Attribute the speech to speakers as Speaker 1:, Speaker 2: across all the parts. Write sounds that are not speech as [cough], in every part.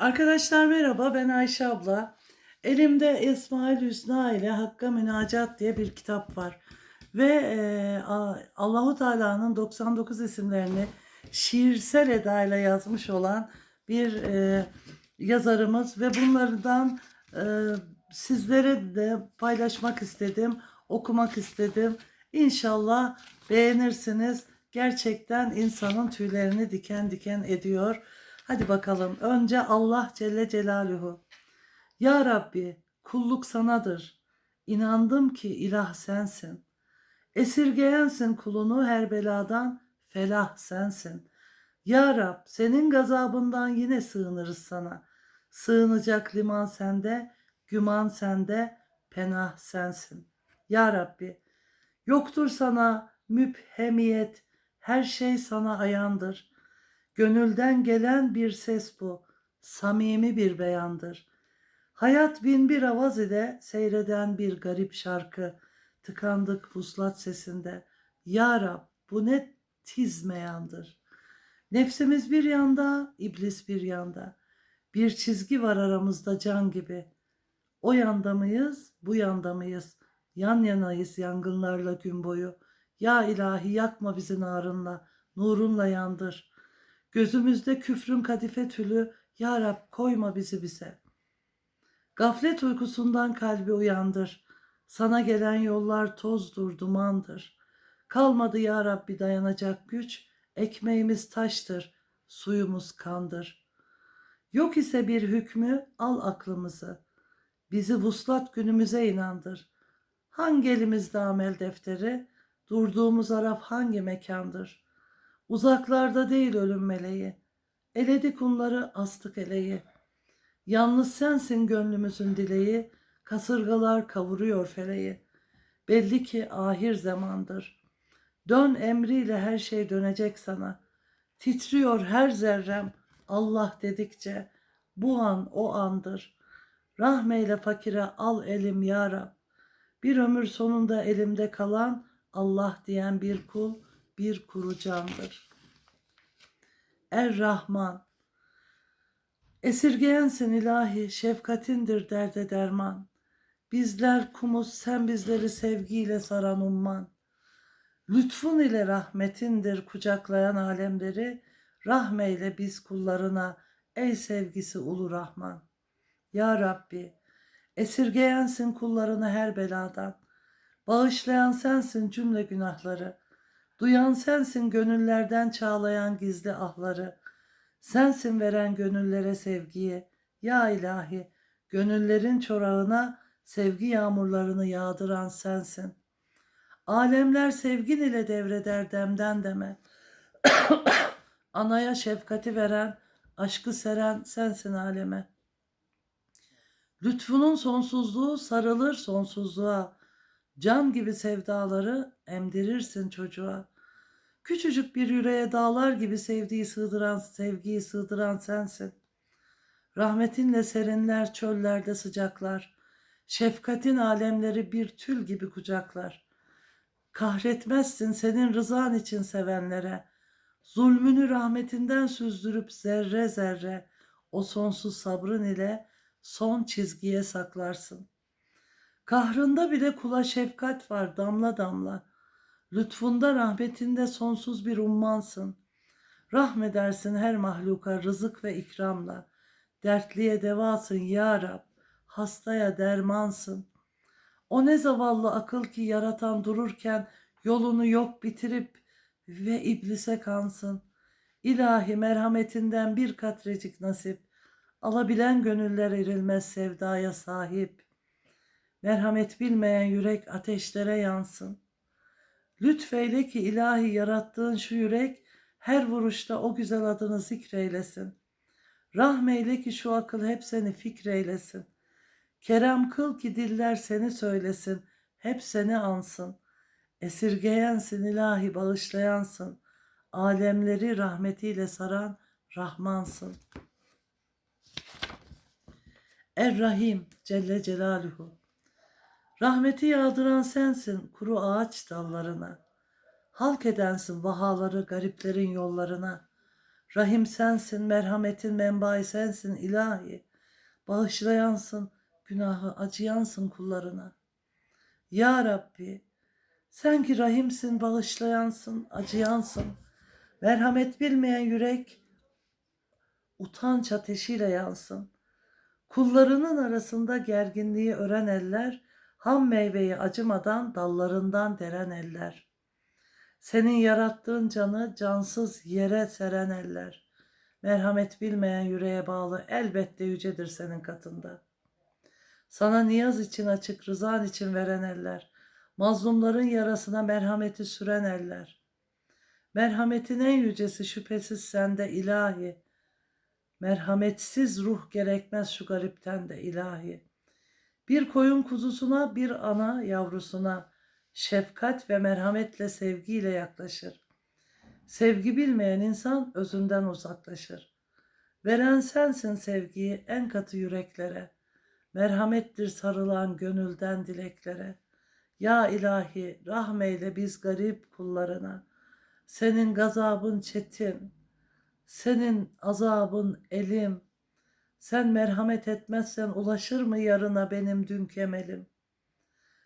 Speaker 1: Arkadaşlar merhaba ben Ayşe abla. Elimde Esmaül Hüsna ile Hakka Münacat diye bir kitap var. Ve e, Allahu Teala'nın 99 isimlerini şiirsel edayla yazmış olan bir e, yazarımız ve bunlardan e, sizlere de paylaşmak istedim, okumak istedim. İnşallah beğenirsiniz. Gerçekten insanın tüylerini diken diken ediyor. Hadi bakalım. Önce Allah Celle Celaluhu. Ya Rabbi, kulluk sanadır. İnandım ki ilah sensin. Esirgeyensin kulunu her beladan, felah sensin. Ya Rab, senin gazabından yine sığınırız sana. Sığınacak liman sende, güman sende, penah sensin. Ya Rabbi, yoktur sana müphemiyet, her şey sana ayandır. Gönülden gelen bir ses bu, samimi bir beyandır. Hayat bin bir avaz ile seyreden bir garip şarkı. Tıkandık vuslat sesinde. Ya Rab bu ne tiz meyandır. Nefsimiz bir yanda, iblis bir yanda. Bir çizgi var aramızda can gibi. O yanda mıyız, bu yanda mıyız? Yan yanayız yangınlarla gün boyu. Ya ilahi yakma bizi narınla, nurunla yandır. Gözümüzde küfrün kadife tülü, Ya Rab koyma bizi bize. Gaflet uykusundan kalbi uyandır. Sana gelen yollar tozdur, dumandır. Kalmadı ya Rabbi dayanacak güç, ekmeğimiz taştır, suyumuz kandır. Yok ise bir hükmü al aklımızı. Bizi vuslat günümüze inandır. Hangi elimizde amel defteri, durduğumuz araf hangi mekandır? Uzaklarda değil ölüm meleği, eledi kumları astık eleği. Yalnız sensin gönlümüzün dileği, kasırgalar kavuruyor feleği. Belli ki ahir zamandır. Dön emriyle her şey dönecek sana. Titriyor her zerrem Allah dedikçe. Bu an o andır. Rahmeyle fakire al elim ya Rab. Bir ömür sonunda elimde kalan Allah diyen bir kul, bir kuru candır. Er-Rahman Esirgeyensin ilahi, şefkatindir derde derman. Bizler kumuz, sen bizleri sevgiyle saran umman. Lütfun ile rahmetindir kucaklayan alemleri, rahmeyle biz kullarına, ey sevgisi ulu Rahman. Ya Rabbi, esirgeyensin kullarını her beladan. Bağışlayan sensin cümle günahları. Duyan sensin gönüllerden çağlayan gizli ahları. Sensin veren gönüllere sevgiyi. Ya ilahi, gönüllerin çorağına sevgi yağmurlarını yağdıran sensin. Alemler sevgin ile devreder demden deme. [coughs] Anaya şefkati veren, aşkı seren sensin aleme. Lütfunun sonsuzluğu sarılır sonsuzluğa. Can gibi sevdaları emdirirsin çocuğa. Küçücük bir yüreğe dağlar gibi sevdiği sığdıran, sevgiyi sığdıran sensin. Rahmetinle serinler çöllerde sıcaklar. Şefkatin alemleri bir tül gibi kucaklar. Kahretmezsin senin rızan için sevenlere. Zulmünü rahmetinden süzdürüp zerre zerre o sonsuz sabrın ile son çizgiye saklarsın. Kahrında bile kula şefkat var damla damla. Lütfunda rahmetinde sonsuz bir ummansın. Rahmedersin her mahluka rızık ve ikramla. Dertliye devasın ya Rab, hastaya dermansın. O ne zavallı akıl ki yaratan dururken yolunu yok bitirip ve iblise kansın. İlahi merhametinden bir katrecik nasip. Alabilen gönüller erilmez sevdaya sahip. Merhamet bilmeyen yürek ateşlere yansın. Lütfeyle ki ilahi yarattığın şu yürek her vuruşta o güzel adını zikreylesin. Rahmeyle ki şu akıl hep seni fikreylesin. Kerem kıl ki diller seni söylesin, hep seni ansın. Esirgeyensin ilahi bağışlayansın. Alemleri rahmetiyle saran Rahmansın. Er-Rahim Celle Celaluhu. Rahmeti yağdıran sensin kuru ağaç dallarına. Halk edensin vahaları gariplerin yollarına. Rahim sensin, merhametin menbaı sensin ilahi. Bağışlayansın, günahı acıyansın kullarına. Ya Rabbi, sen ki rahimsin, bağışlayansın, acıyansın. Merhamet bilmeyen yürek utanç ateşiyle yansın. Kullarının arasında gerginliği ören eller, ham meyveyi acımadan dallarından deren eller. Senin yarattığın canı cansız yere seren eller. Merhamet bilmeyen yüreğe bağlı elbette yücedir senin katında. Sana niyaz için açık, rızan için veren eller. Mazlumların yarasına merhameti süren eller. Merhametin en yücesi şüphesiz sende ilahi. Merhametsiz ruh gerekmez şu garipten de ilahi. Bir koyun kuzusuna, bir ana yavrusuna şefkat ve merhametle sevgiyle yaklaşır. Sevgi bilmeyen insan özünden uzaklaşır. Veren sensin sevgiyi en katı yüreklere. Merhamettir sarılan gönülden dileklere. Ya ilahi rahmeyle biz garip kullarına. Senin gazabın çetin, senin azabın elim. Sen merhamet etmezsen ulaşır mı yarına benim dünkü emelim?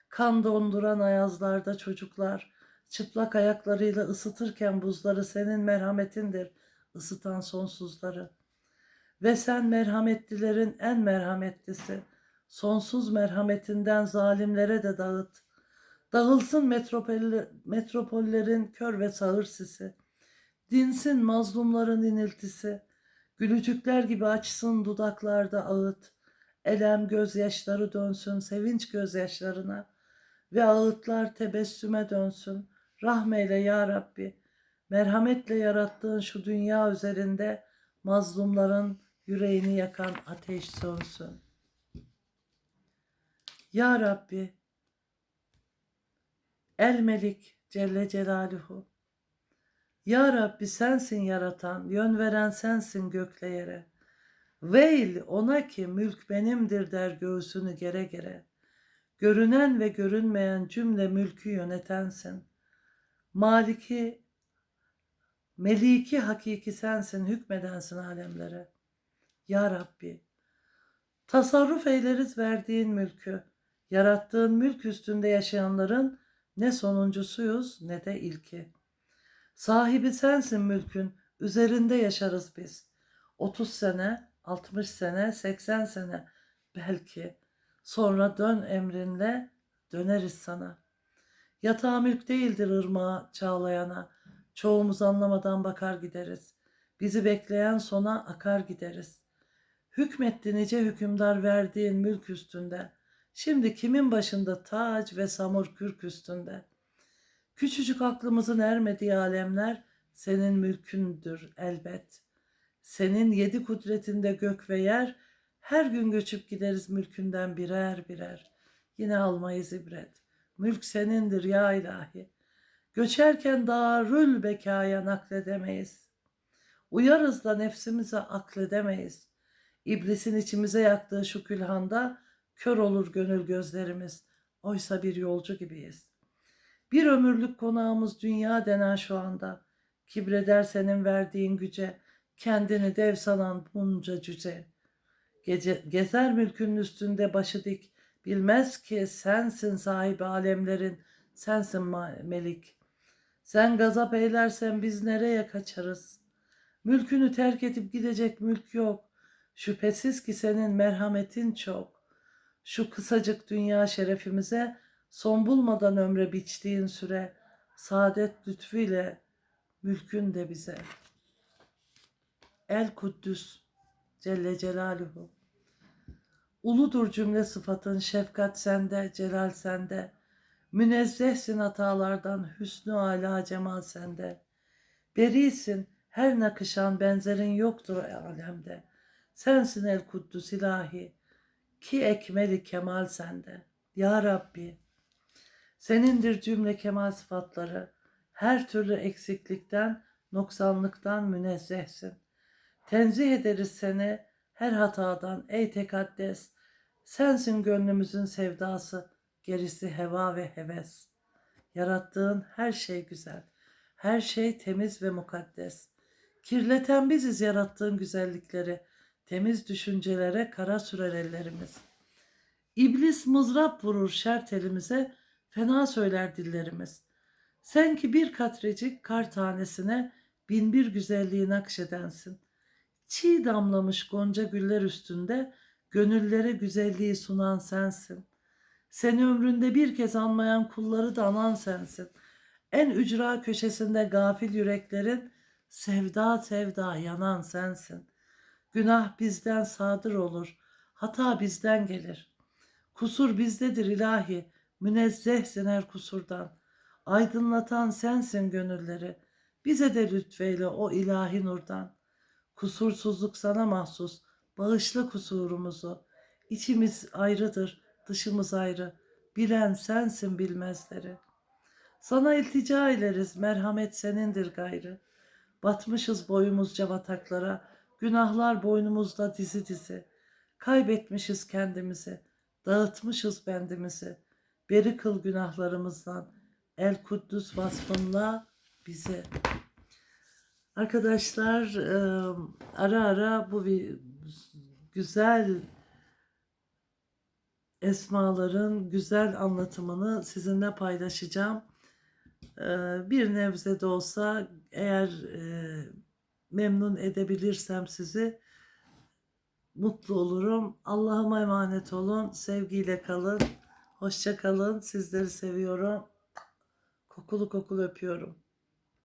Speaker 1: Kan donduran ayazlarda çocuklar çıplak ayaklarıyla ısıtırken buzları senin merhametindir ısıtan sonsuzları. Ve sen merhametlilerin en merhametlisi. Sonsuz merhametinden zalimlere de dağıt. Dağılsın metropoller, metropollerin kör ve sağır sisi. Dinsin mazlumların iniltisi. Gülücükler gibi açsın dudaklarda ağıt. Elem gözyaşları dönsün sevinç gözyaşlarına. Ve ağıtlar tebessüme dönsün. Rahmeyle ya Rabbi. Merhametle yarattığın şu dünya üzerinde mazlumların yüreğini yakan ateş sönsün. Ya Rabbi, El Melik Celle Celaluhu. Ya Rabbi sensin yaratan, yön veren sensin gökle. Veil ona ki mülk benimdir der göğsünü gere gere. Görünen ve görünmeyen cümle mülkü yönetensin. Maliki, meliki hakiki sensin, hükmedensin alemlere. Ya Rabbi, tasarruf eyleriz verdiğin mülkü, yarattığın mülk üstünde yaşayanların ne sonuncusuyuz ne de ilki. Sahibi sensin mülkün, üzerinde yaşarız biz. 30 sene, 60 sene, 80 sene belki. Sonra dön emrinle döneriz sana. Yatağı mülk değildir ırmağa çağlayana. Çoğumuz anlamadan bakar gideriz. Bizi bekleyen sona akar gideriz. Hükmetti nice hükümdar verdiğin mülk üstünde. Şimdi kimin başında tac ve samur kürk üstünde? Küçücük aklımızın ermediği alemler senin mülkündür elbet. Senin yedi kudretinde gök ve yer, her gün göçüp gideriz mülkünden birer birer. Yine almayız ibret. Mülk senindir ya ilahi. Göçerken darül bekaya nakledemeyiz. Uyarız da nefsimize akledemeyiz. İblisin içimize yaktığı şu külhanda kör olur gönül gözlerimiz. Oysa bir yolcu gibiyiz. Bir ömürlük konağımız dünya denen şu anda. Kibreder senin verdiğin güce, kendini dev sanan bunca cüce. Gece, gezer mülkünün üstünde başı dik, bilmez ki sensin sahibi alemlerin, sensin melik. Sen gazap eylersen biz nereye kaçarız? Mülkünü terk edip gidecek mülk yok. Şüphesiz ki senin merhametin çok. Şu kısacık dünya şerefimize son bulmadan ömre biçtiğin süre saadet lütfüyle mülkün de bize. El Kuddüs Celle Celaluhu. Uludur cümle sıfatın, şefkat sende, celal sende. Münezzehsin hatalardan, hüsnü ala cemal sende. Berisin, her nakışan benzerin yoktur alemde. Sensin el kuddus ilahi, ki ekmeli kemal sende. Ya Rabbi, senindir cümle kemal sıfatları, her türlü eksiklikten, noksanlıktan münezzehsin. Tenzih ederiz seni her hatadan ey tekaddes. Sensin gönlümüzün sevdası, gerisi heva ve heves. Yarattığın her şey güzel, her şey temiz ve mukaddes. Kirleten biziz yarattığın güzellikleri. Temiz düşüncelere kara sürer ellerimiz. İblis mızrap vurur şer telimize, fena söyler dillerimiz. Sen ki bir katrecik kar tanesine bin bir güzelliği nakşedensin. Çiğ damlamış gonca güller üstünde gönüllere güzelliği sunan sensin. Seni ömründe bir kez anmayan kulları da anan sensin. En ücra köşesinde gafil yüreklerin sevda sevda yanan sensin. Günah bizden sadır olur, hata bizden gelir. Kusur bizdedir ilahi, münezzehsin her kusurdan. Aydınlatan sensin gönülleri, bize de lütfeyle o ilahi nurdan. Kusursuzluk sana mahsus, bağışla kusurumuzu. İçimiz ayrıdır, dışımız ayrı, bilen sensin bilmezleri. Sana iltica ederiz, merhamet senindir gayrı. Batmışız boyumuzca bataklara, günahlar boynumuzda dizi dizi. Kaybetmişiz kendimizi, dağıtmışız bendimizi. Beri kıl günahlarımızdan, el kuddüs vasfınla bizi. Arkadaşlar e, ara ara bu güzel esmaların güzel anlatımını sizinle paylaşacağım. Bir nebze de olsa eğer e, memnun edebilirsem sizi mutlu olurum. Allah'ıma emanet olun. Sevgiyle kalın. Hoşça kalın. Sizleri seviyorum. Kokulu kokulu öpüyorum.